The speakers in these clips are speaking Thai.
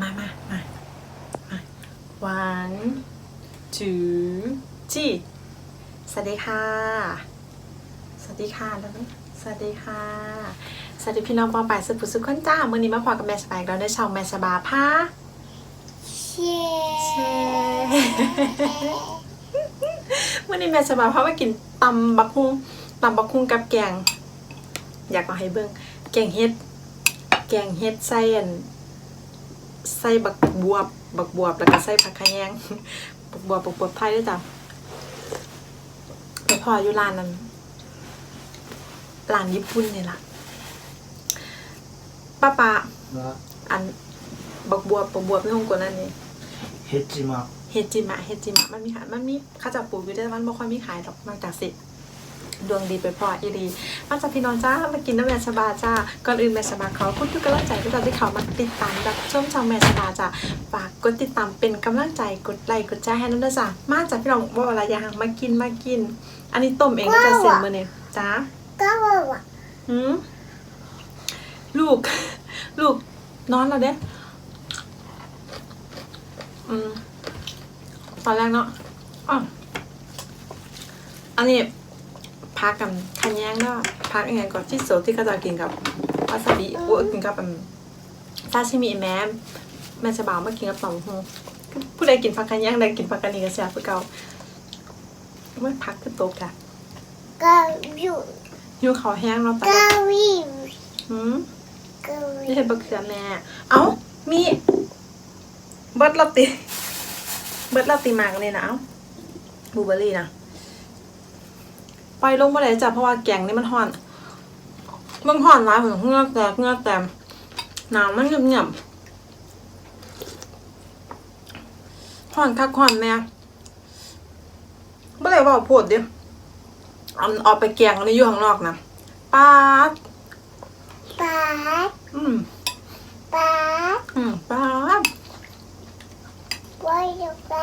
มามามามา one two three สวัสดีค่ะ สวัสดีค่ะแล้วนะสวัสดีค่ะ สวัสดีพี่น้องปองป่ายสุภสุขคนจ้ามื่อนี้มาพอกับแม่สบายเราได้ช่องแม่สบาผ้าเชียแชร์มื่อนี้แม่สบาผ้ามากินตำบักฮุ่งตำบักฮุ่งกับแกง อยากมาให้เบิ่งแกงเฮ็ด แกงเฮ็ดใส่อัน ใส่บักบวบ บักบวบแล้วก็ใส่ผักขะแงบักบวบบักบวบไทยด้วยจ้ะแต่พออยู่ร้านนั้นร้านญี่ปุ่นนี่ละป้าป้าอันบักบวบบักบวบที่ฮงกงนั่นนี่เฮจิมะเฮจิมะเฮจิมะมันมีขายมันมีข้าจับปูอยู่ได้มันไม่ค่อยมีขายหรอกนอกจากสิ ดวงดีไปพออีดีมาจากพี่น้องจ้ามากินน้ำแม่ชบาจ้าก่อนอื่นแม่ชบาขอคุณทุกกำลังใจที่เราที่เขามาติดตามรับชมช่องแม่ชบาจ้าฝากกดติดตามเป็นกำลังใจกดไลค์กดแชร์ให้นั่นด้วยจ้ามาจากพี่น้องว่าอะไรอย่างมากินมากิน อันนี้ต้มเองก็จะเสร็จมือเนี่ยจ้าก็ว่าว่าหืมลูก ลูกนอนแล้วเด้อืมตอนแรกเนาะอ๋ออันนี้ พักกับคันแยงเนาะพักยังไงก่อนที่โซที่เขาจะกินกับวาซาบิโอ้ยกินกับอืมซาชิมิแม่แม่จะบ่าวมากินกับต่อมหูผู้ใดกินผักคันแยงใดกินผักกันนี่ก็แซ่บเพื่อเก่าไม่พักคือโตกอะก็อยู่หิวเขาวแห้งเนาะแต่ก็วิวหืมก็วินี่วเห็นบักเขือแม่เอ้ามีเบิร์ดลาติเบิร์ดลาติมากเลยนะเอ้าบลูเบอร์รี่นะไป ลงมาเลยจ้ะเพราะว่าแกงนี่มันห่อนมันห่อนร้ายเหมือนเงือกแตกเงือกแตกหนาวมันเงียบเงียบๆห่อนคักห่อนแม่ไม่ได้บอกโพดดิเอาเอาไปแกงในอยู่ข้างนอกนะป้าดป๊าดอืมป๊าดอืมป้าดว่าจะไป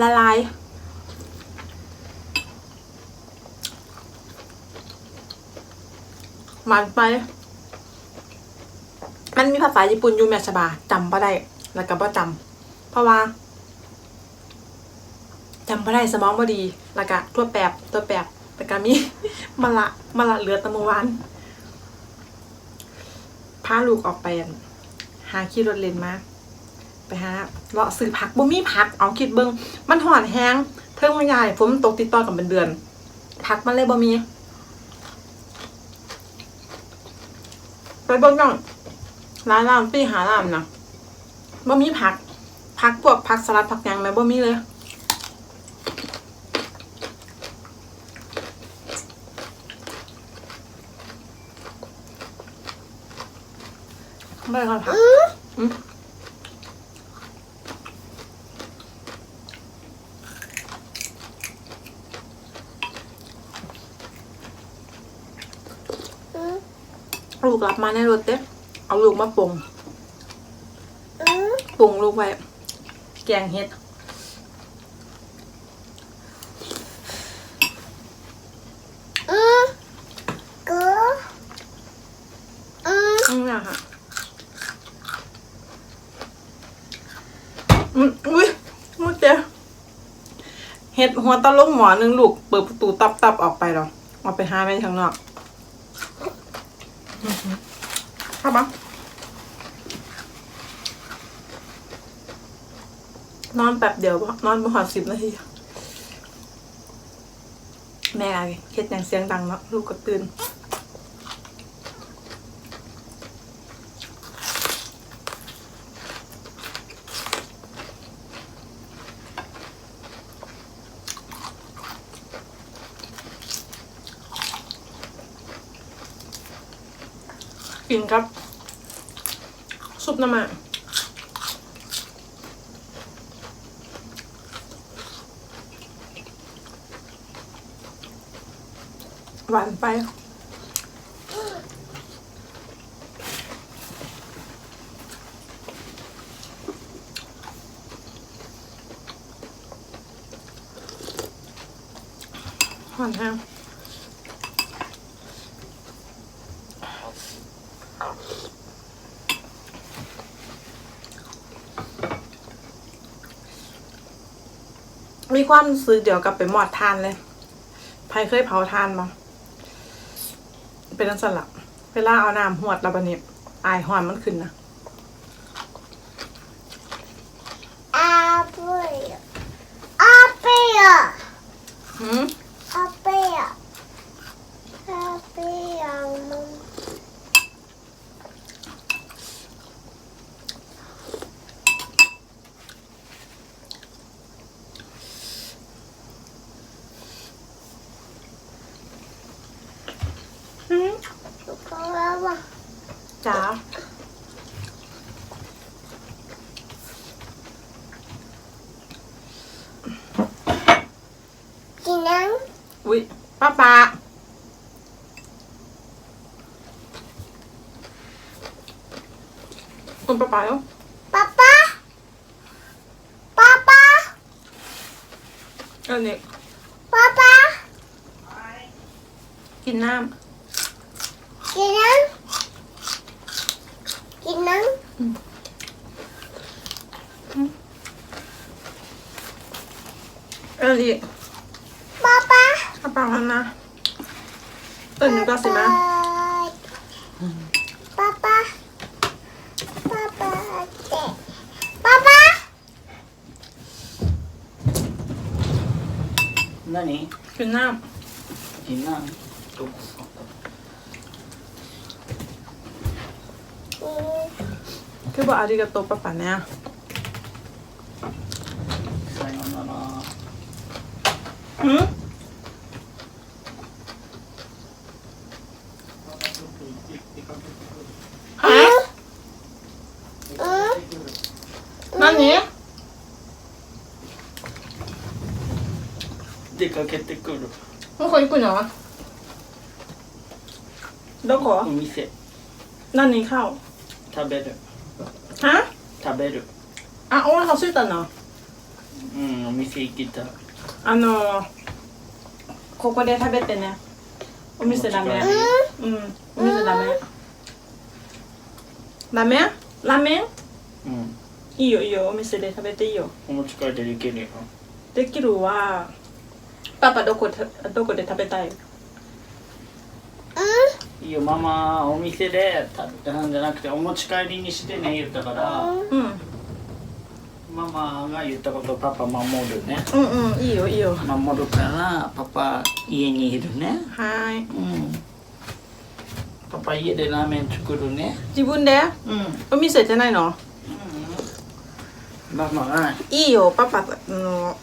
ละลาย หวานไป มันมีภาษาญี่ปุ่นอยู่แมชบาจำบ่ได้ แล้วก็บ่จำเพราะว่าจำบ่ได้สมองบ่ดี แล้วก็ตัวแปบตัวแปบแล้วก็มีมะละมะละเหลือตะมวานพาลูกออกไปอั่นหาขี่รถเลนมาไปหาเลาะซื้อผักบ่มีผักเอาคิดเบิ่งมันห่อนแห้งเทิงมันใหญ่ฝนมันตกติดต่อกันเป็นเดือนผักมันเลยบ่มี ไปเบิ่งจังร้านร้านตี้หาร้านนะบ่มีผัก ผักพวกผักสลัดผักหยังแม่บ่มีเลย ไม่ได้ผักอืม อืม ลู กรับมาในรถเด้เอาลูกมาปรุงอืมปรุงลูกไว้ แกงเห็ดอืมก็อืมอืมอะค่ะอืมอุ้ยมุดเจ้เห็ดหัวตะลุงหมอหนึ่งลูก เปิดประตูตับตับๆออกไปหรอออกไปหาแม่ข้างนอกอื้อหือ เข้าปะนอนแป๊บเดียวนอนประมาณสิบนาทีแม่เฮ็ดอย่างเสียงดังเนาะลูกก็ตื่นกินครับ ซุปน้ำมันหวานไปหวานแห้ง ความรู้สึกเดียวกับไปหมอดทานเลยใครเคยเผาทานมาเป็นนักสลับเวลาเอาน้ำหวดแล้วบันนี้อายหอนมันขึ้นนะ apple apple หืม apple apple หืม เพราะว่า จ๋า กินนัง อุ้ย ป้าปาคุณป้าปาเนาะป๊าป๊าป๊าป๊าอันนี้ป๊าป๊ากินน้กินนังกินนังำอันนี้ป๊า ป๊า ป้าปาแล้วนะเออหนูก็สิมา ป๊าป๊าป๊าป๊าเด็กป๊าป๊า 何 กินน้ いいなどこ อืม ำคือบอกอาริกาโตป้าปาเนี่ย さようなら หืม 出かけてくる。なんか行くのどこ？お店。何買う？食べる。は？食べる。あ、お腹空いたな。うん、お店行きたあの、ここで食べてね。お店ダメ。うん、お店ダメ。ラーメ？ンラーメン？うん。いいよいいよ、お店で食べていいよ。お持ち帰りできるよ。できるわ。パパどこたどこで食べたい？いいよママお店で食べたんじゃなくてお持ち帰りにしてね言ったから。うん。ママが言ったことパパ守るね。うんうんいいよいいよ。守るからパパ家にいるね。はーい。うん。パパ家でラーメン作るね。自分で？うん。お店じゃないの？ママがいいよパパあの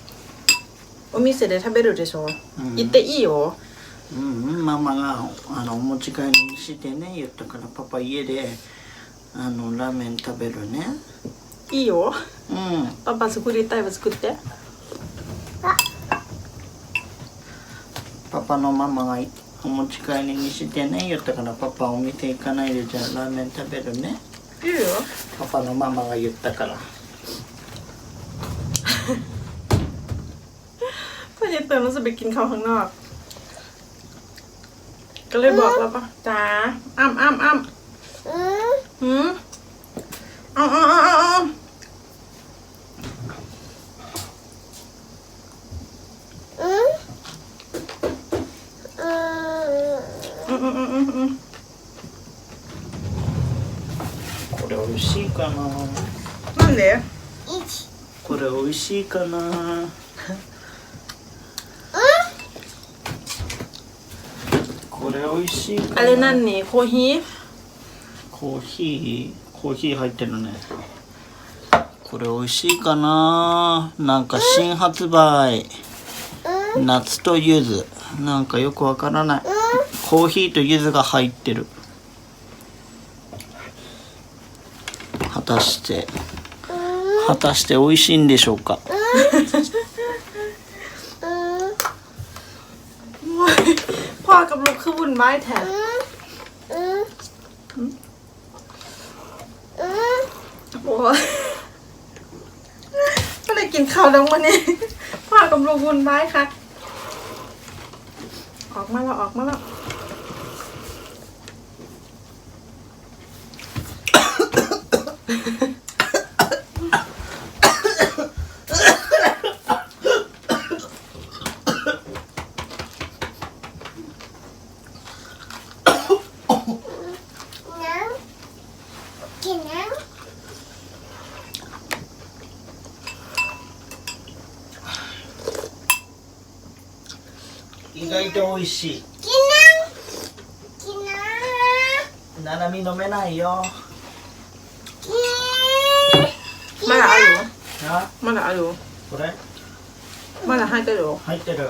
お店で食べるでしょ？うん。行っていいよ。うん、ママがあのお持ち帰りにしてね言ったからパパ家であのラーメン食べるね。いいよ。うん。パパ作りたいは作って。パパのママがお持ち帰りにしてね言ったからパパお店行かないでじゃあラーメン食べるね。いいよ。パパのママが言ったから เพื่อนเติมรู้สึกไปกินข้าวข้างนอก ก็เลยบอกแล้วปะจ๋าอ้ำอ้ำอ้ำ อืม หืมเอาเอาเอาเอาเอา อืมอืม อืมอืมอืมอืม これ美味しいかな นั่นเหลว อีก これ美味しいかな 美味しいあれ何？コーヒー？コーヒー？コーヒー入ってるね。これ美味しいかな？なんか新発売、うん、夏と柚子。なんかよくわからない、うん、コーヒーと柚子が入ってる。果たして。果たして美味しいんでしょうか、うん。 กับลูกคือวุ่นวายแทนอืมอืมอืมโอ้ยไม่ได้กินข้าวแล้ววันนี้พ่อกับลูกวุ่นวายค่ะ ออกมาแล้วออกมาแล้ว と美味しいกินน้ำกินน้ำ ななみ飲めないよ กิน มาละอายุ な มาละอายุ これ มาละให้กระโดด 入ってる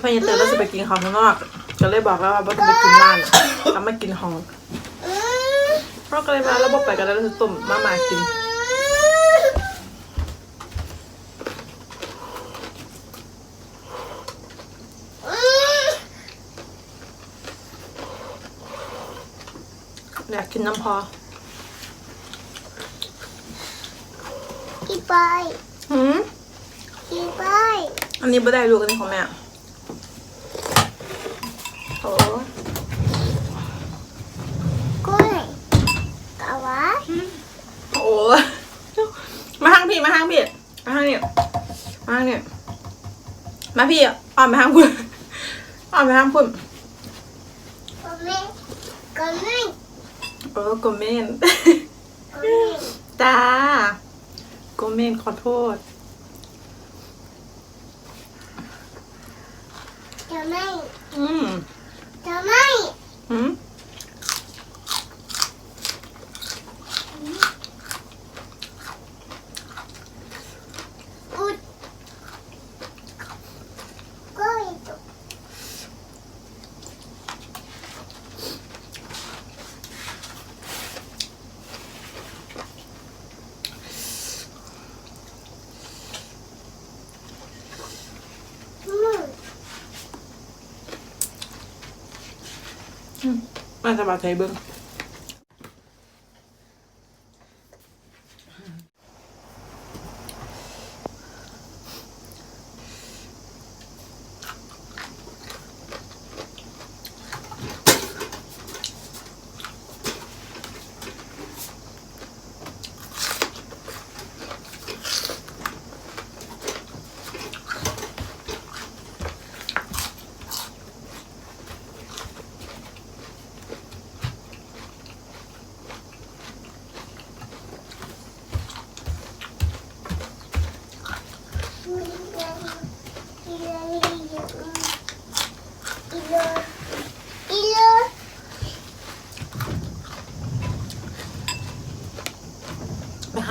พอเย็นเตอร์เราจะไปกินของข้างนอก ก็เลยบอกแล้วว่าบ่ต้องไปกินร้านแล้วมากินของ อืม เราก็เลยมาแล้วบอกไปกันแล้วเราจะต้มมามากิน กกินน้ำพออีไปหืมอีไปอันนี้ไม่ได้ลูกอันนี้ของแม่โอ้กล้วยกะวะโอ้มาทางพี่มาทางพี่มาทางนี่มาทางนี่มาพี่อ่อนไปทางพุ่นอ่อนไปทางพุ่นก็ไม่ก็ไม่ โอ้โกเมนก็ไม่จ้าโกเมนขอโทษ จะไม่อืมจะไม่อืม อุดกล้วยตก อื มมาจะมาใช้เบิ้ง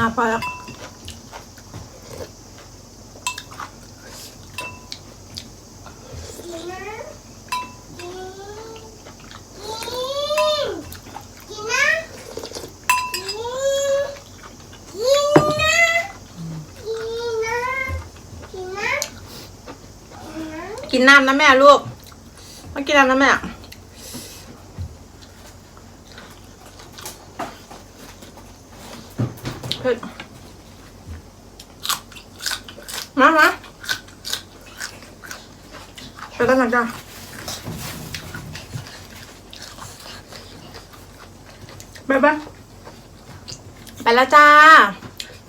ไปหาพ่อแล้วกินน้ำนะแม่ลูกมากินน้ำนะแม่ เผ็ดมามาไปด้านหลังจ้า ไปไปไปแล้วจ้า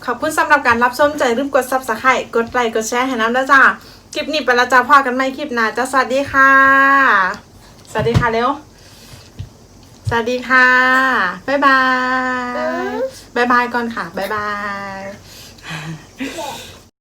ขอบคุณสำหรับการรับชมใจลืมกด subscribe กดไลค์กดแชร์ให้น้ำแล้วจ้าคลิปนี้ไปแล้วจ้าพอกันไม่คลิปหน้าจ้าสวัสดีค่ะ สวัสดีค่ะเร็วสวัสดีค่ะ บ๊ายบาย บ๊ายบายก่อนค่ะ บ๊ายบาย